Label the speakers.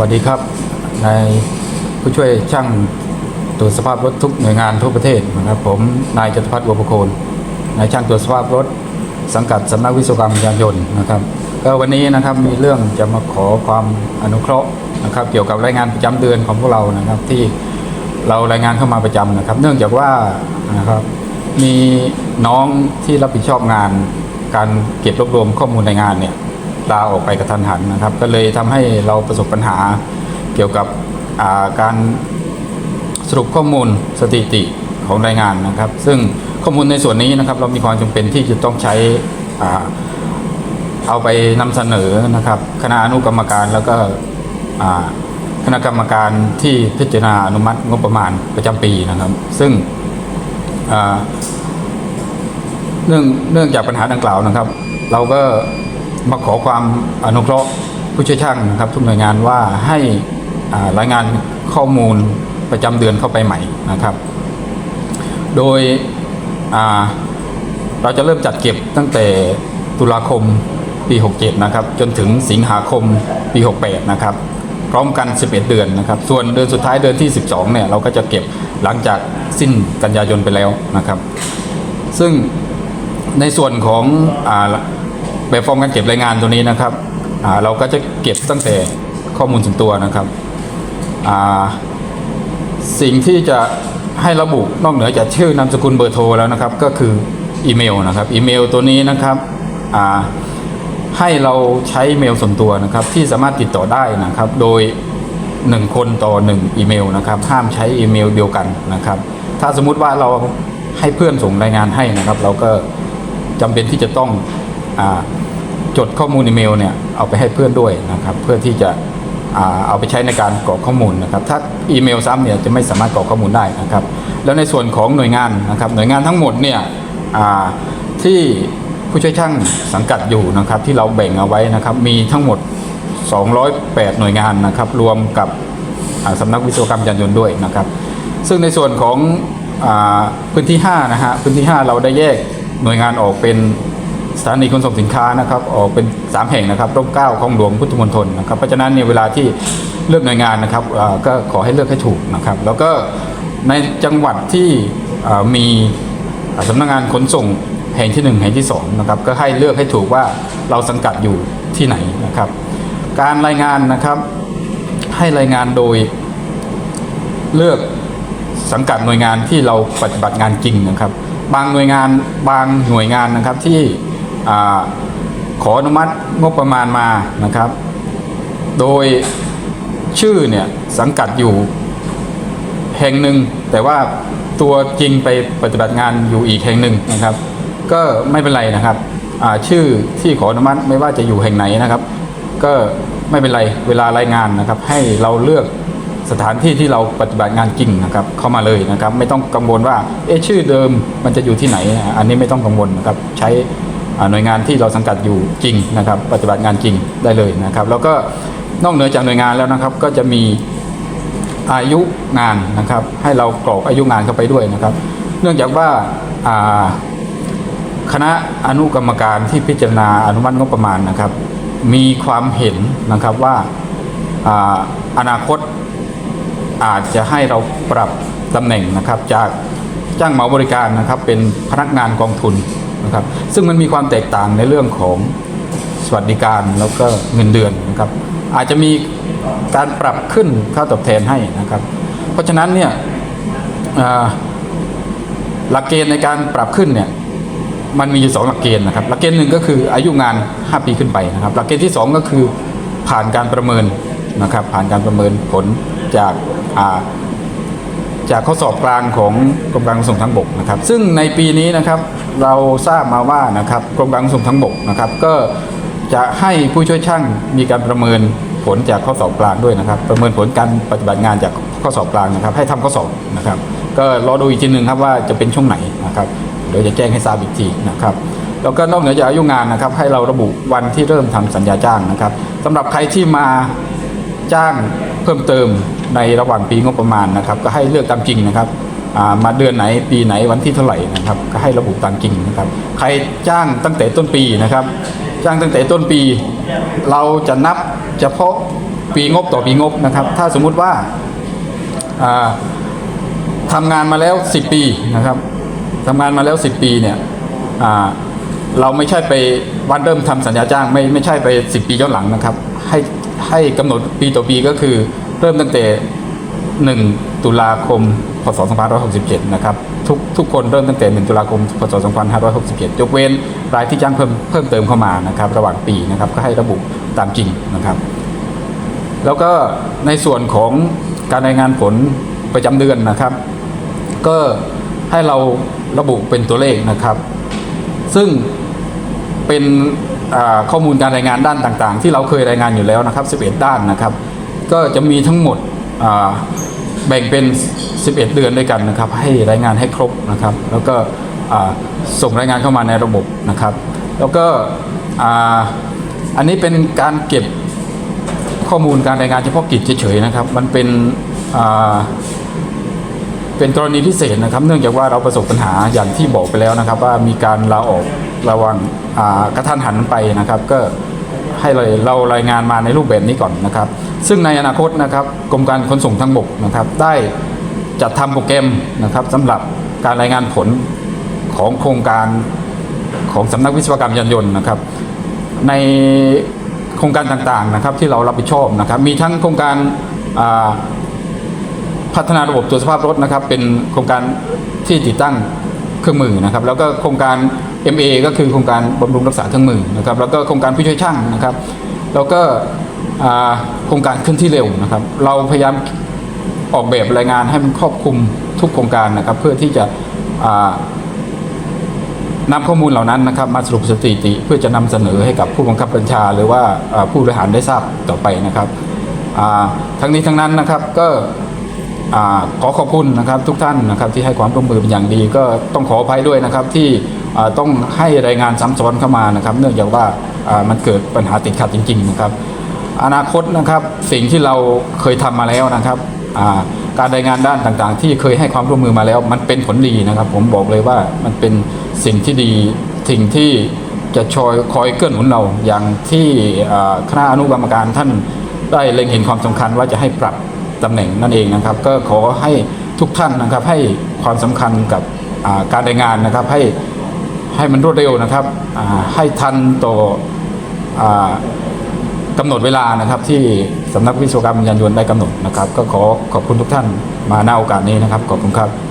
Speaker 1: วัสดีครับนายผู้ช่วยช่างตรวจสภาพรถทุกหน่วยงานทั่วประเทศนะครับผมนายจตุพัฒน์บัวประโคนนายช่างตรวจสภาพรถสังกัดสำนักวิศวกรรมยานยนต์นะครับก็วันนี้นะครับมีเรื่องจะมาขอความอนุเคราะห์นะครับ เกี่ยวกับรายงานประจำเดือนของพวกเรานะครับที่เรารายงานเข้ามาประจำนะครับ เนื่องจากว่านะครับมีน้องที่รับผิดชอบงาน การเก็บรวบรวมข้อมูลในงานเนี่ย ลาออกไปกระทันหันนะครับ ก็เลยทำให้เราประสบปัญหาเกี่ยวกับาการสรุปข้อมูลสถิติของรายงานนะครับ ซึ่งข้อมูลในส่วนนี้นะครับ เรามีความจำเป็นที่จะต้องใช้เอาไปนำเสนอนะครับ คณะอนุกรรมการแล้วก็คณะกรรมการที่พิจารณาอนุมัติงบประมาณประจำปีนะครับ ซึ่งเนื่องเนื่องจากปัญหาดังกล่าวนะครับ เราก็ มาขอความอนุเคราะห์ผู้ช่วยช่างนะครับทุกหน่วยงานว่าให้รายงานข้อมูลประจำเดือนเข้าไปใหม่นะครับ โดยเราจะเริ่มจัดเก็บตั้งแต่ตุลาคมปี 67 นะครับ จนถึงสิงหาคมปี 68 นะครับ พร้อมกัน 11 เดือนนะครับ ส่วนเดือนสุดท้ายเดือนที่ 12 เนี่ย เราก็จะเก็บหลังจากสิ้นกันยายนไปแล้วนะครับ ซึ่งในส่วนของอ แบบฟอร์มการเก็บรายงานตัวนี้นะครับเราก็จะเก็บตั้งแต่ข้อมูลส่วนตัวนะครับสิ่งที่จะให้ระบุนอกเหนือจากชื่อนามสกุลเบอร์โทรแล้วนะครับ ก็คืออีเมลนะครับอีเมลตัวนี้นะครับให้เราใช้อีเมลส่วนตัวนะครับ ที่สามารถติดต่อได้นะครับ โดย 1 คนต่อ 1 อีเมลนะครับ ห้ามใช้อีเมลเดียวกันนะครับ ถ้าสมมุติว่าเราให้เพื่อนส่งรายงานให้นะครับ เราก็จำเป็นที่จะต้องอ จดข้อมูลอีเมลเนี่ยเอาไปให้เพื่อนด้วยนะครับ เพื่อที่จะเอาไปใช้ในการกรอกข้อมูลนะครับ ถ้าอีเมลซ้ำเนี่ยจะไม่สามารถกรอกข้อมูลได้นะครับ แล้วในส่วนของหน่วยงานนะครับหน่วยงานทั้งหมดเนี่ยที่ผู้ช่วยช่างสังกัดอยู่นะครับที่เราแบ่งเอาไว้นะครับมีทั้งหมด 208 หน่วยงานนะครับรวมกับอ่าสำนักวิศวกรรมยานยนต์ด้วยนะครับ ซึ่งในส่วนของอพื้นที่5นะฮะพื้นที่ 5 เราได้แยกหน่วยงานออกเป็น สถานีขนส่งสินค้านะครับออกเป็น 3 แห่งนะครับร่มเก้าคลองหลวงพุทธมณฑลนะครับเพราะฉะนั้นเนี่ยเวลาที่เลือกหน่วยงานนะครับก็ขอให้เลือกให้ถูกนะครับ แล้วก็ในจังหวัดที่มีสำนักงานขนส่งแห่งที่ 1 แห่งที่2นะครับก็ให้เลือกให้ถูกว่าเราสังกัดอยู่ที่ไหนนะครับ การรายงานนะครับให้รายงานโดยเลือกสังกัดหน่วยงานที่เราปฏิบัติงานจริงนะครับ บางหน่วยงานบางหน่วยงานนะครับที่ ขออนุมัติงบประมาณมานะครับ โดยชื่อเนี่ยสังกัดอยู่แห่งหนึ่ง แต่ว่าตัวจริงไปปฏิบัติงานอยู่อีกแห่งหนึ่งนะครับ ก็ไม่เป็นไรนะครับชื่อที่ขออนุมัติไม่ว่าจะอยู่แห่งไหนนะครับ ก็ไม่เป็นไรเวลารายงานนะครับ ให้เราเลือกสถานที่ที่เราปฏิบัติงานจริงนะครับ เข้ามาเลยนะครับ ไม่ต้องกังวลว่าเอ๊ะชื่อเดิมมันจะอยู่ที่ไหน อันนี้ไม่ต้องกังวลนะครับ ใช้ หน่วยงานที่เราสังกัดอยู่จริงนะครับปฏิบัติงานจริงได้เลยนะครับ แล้วก็นอกเหนือจากหน่วยงานแล้วนะครับ ก็จะมีอายุงานนะครับ ให้เรากรอกอายุงานเข้าไปด้วยนะครับ เนื่องจากว่าคณะอนุกรรมการที่พิจารณาอนุมัติงบประมาณนะครับ มีความเห็นนะครับว่าอนาคตอาจจะให้เราปรับตำแหน่งนะครับ จากจ้างเหมาบริการนะครับเป็นพนักงานกองทุน นะครับซึ่งมันมีความแตกต่างในเรื่องของสวัสดิการแล้วก็เงินเดือนนะครับอาจจะมีการปรับขึ้นค่าตอบแทนให้นะครับ เพราะฉะนั้นเนี่ยหลักเกณฑ์ในการปรับขึ้นเนี่ยมันมีอยู่สองหลักเกณฑ์นะครับหลักเกณฑ์หนึ่งก็คืออายุงาน 5 ปีขึ้นไปนะครับ หลักเกณฑ์ที่สองก็คือผ่านการประเมินนะครับผ่านการประเมินผลจากา จากข้อสอบกลางของกรมการขนส่งทางบกนะครับ ซึ่งในปีนี้นะครับเราทราบมาว่านะครับกรมการขนส่งทางบกนะครับก็จะให้ผู้ช่วยช่างมีการประเมินผลจากข้อสอบกลางด้วยนะครับ ประเมินผลการปฏิบัติงานจากข้อสอบกลางนะครับ ให้ทำข้อสอบนะครับ ก็รอดูอีกทีหนึ่งครับว่าจะเป็นช่วงไหนนะครับเดี๋ยวจะแจ้งให้ทราบอีกทีนะครับแล้วก็นอกเหนือจากอายุงานนะครับ ให้เราระบุวันที่เริ่มทำสัญญาจ้างนะครับสำหรับใครที่มาจ้างเพิ่มเติม ในระหว่างปีงบประมาณนะครับ ก็ให้เลือกตามจริงนะครับมาเดือนไหนปีไหนวันที่เท่าไหร่นะครับ ก็ให้ระบุตามจริงนะครับ ใครจ้างตั้งแต่ต้นปีนะครับ จ้างตั้งแต่ต้นปี เราจะนับเฉพาะปีงบต่อปีงบนะครับ ถ้าสมมุติว่าอ่าทำงานมาแล้ว 10 ปีนะครับทำงานมาแล้ว 10 ปีเนี่ยเราไม่ใช่ไปวันเริ่มทำสัญญาจ้างไม่ไม่ใช่ไป 10 ปีย้อนหลังนะครับ ให้ให้กำหนดปีต่อปีก็คือ เริ่มตั้งแต่ 1 ตุลาคม พศ 2567 นะครับ ทุกทุกคนเริ่มตั้งแต่ 1 ตุลาคม พศ 2567 ยกเว้นรายที่จ้างเพิ่มเพิ่มเติมเข้ามานะครับ ระหว่างปีนะครับก็ให้ระบุตามจริงนะครับ แล้วก็ในส่วนของการรายงานผลประจำเดือนนะครับ ก็ให้เราระบุเป็นตัวเลขนะครับ ซึ่งเป็นข้อมูลการรายงานด้านต่างๆ ที่เราเคยรายงานอยู่แล้วนะครับ 11 ด้านนะครับ ก็จะมีทั้งหมดแบ่งเป็น 11 เดือนด้วยกันนะครับ ให้รายงานให้ครบนะครับ แล้วก็ส่งรายงานเข้ามาในระบบนะครับ แล้วก็อันนี้เป็นการเก็บข้อมูลการรายงานเฉพาะกิจเฉยๆนะครับ มันเป็นเป็นกรณีพิเศษนะครับ เนื่องจากว่าเราประสบปัญหาอย่างที่บอกไปแล้วนะครับ ว่ามีการลาออกระวังกระทันหันไปนะครับ ก็ ให้เราเรารายงานมาในรูปแบบนี้ก่อนนะครับ ซึ่งในอนาคตนะครับกรมการขนส่งทางบกนะครับ ได้จัดทำโปรแกรมนะครับสำหรับการรายงานผลของโครงการของสำนักวิศวกรรมยานยนต์นะครับ ในโครงการต่างๆนะครับที่เรารับผิดชอบนะครับ มีทั้งโครงการาพัฒนาระบบตรวจสภาพรถนะครับ เป็นโครงการที่ติดตั้งเครื่องมือนะครับ แล้วก็โครงการ MA ก็คือโครงการบำรุงรักษาเครื่องมือนะครับแล้วก็โครงการผู้ช่วยช่างนะครับ แล้วก็โครงการเคลื่อนที่เร็วนะครับ เราพยายามออกแบบรายงานให้มันครอบคลุมทุกโครงการนะครับ เพื่อที่จะอ่านำข้อมูลเหล่านั้นนะครับ มาสรุปสถิติ เพื่อจะนำเสนอให้กับผู้บังคับบัญชา หรือว่าผู้บริหารได้ทราบต่อไปนะครับทั้งนี้ทั้งนั้นนะครับก็ขอขอบคุณนะครับทุกท่านนะครับที่ให้ความร่วมมือเป็นอย่างดี ก็ต้องขออภัยด้วยนะครับที่ ต้องให้รายงานซ้ำซ้อนเข้ามานะครับ เนื่องจากว่ามันเกิดปัญหาติดขัดจริง ๆ นะครับ อนาคตนะครับสิ่งที่เราเคยทำมาแล้วนะครับการรายงานด้านต่างๆ ที่เคยให้ความร่วมมือมาแล้ว มันเป็นผลดีนะครับ ผมบอกเลยว่ามันเป็นสิ่งที่ดีสิ่งที่จะชอยคอยเกื้อหนุนเราอย่างที่คณะอนุกรรมการท่านได้เล็งเห็นความสำคัญว่าจะให้ปรับตำแหน่งนั่นเองนะครับ ก็ขอให้ทุกท่านนะครับให้ความสำคัญกับการรายงานนะครับให้ ให้มันรวดเร็วนะครับให้ทันต่ออ่ากำหนดเวลานะครับ ที่สำนักวิศวกรรมยานยนต์ได้กำหนดนะครับ ก็ขอขอบคุณทุกท่านมาณโอกาสนี้นะครับ ขอบคุณครับ